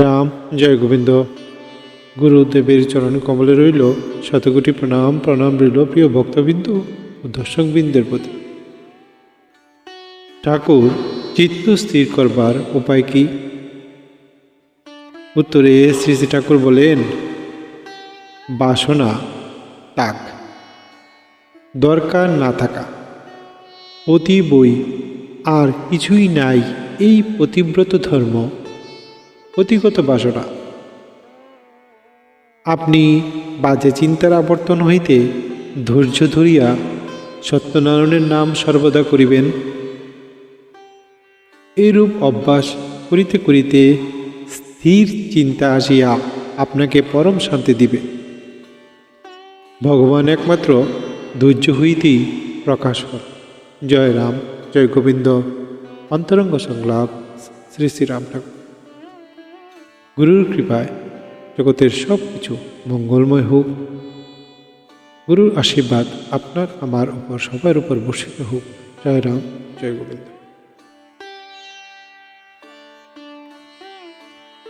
রাম, জয় গোবিন্দ। গুরুদেবের চরণ কমলে রইল শতকোটি প্রণাম প্রণাম রইল প্রিয় ভক্তবৃন্দ ও দর্শকবৃন্দের প্রতি। ঠাকুর, চিত্ত স্থির করবার উপায় কি? উত্তরে শ্রী শ্রী ঠাকুর বলেন, বাসনা, তাক। দরকার না থাকা। অতি বই আর কিছুই নাই এই পতিব্রত ধর্ম। অতিগত বাসনা। আপনি বাজে চিন্তার আবর্তন হইতে ধৈর্য ধরিয়া সত্যনারায়ণের নাম সর্বদা করিবেন। এরূপ অভ্যাস করিতে করিতে স্থির চিন্তা আসিয়া আপনাকে পরম শান্তি দিবে। ভগবান একমাত্র ধৈর্য হইতেই প্রকাশ কর। জয় রাম, জয় গোবিন্দ। অন্তরঙ্গ সংলাপ, শ্রী শ্রীরাম ঠাকুর। গুরুর কৃপায় জগতের সব কিছু মঙ্গলময় হোক। গুরুর আশীর্বাদ আপনার, আমার উপর, সবার উপর বর্ষিত হোক। জয় রাম, জয় গোবিন্দ।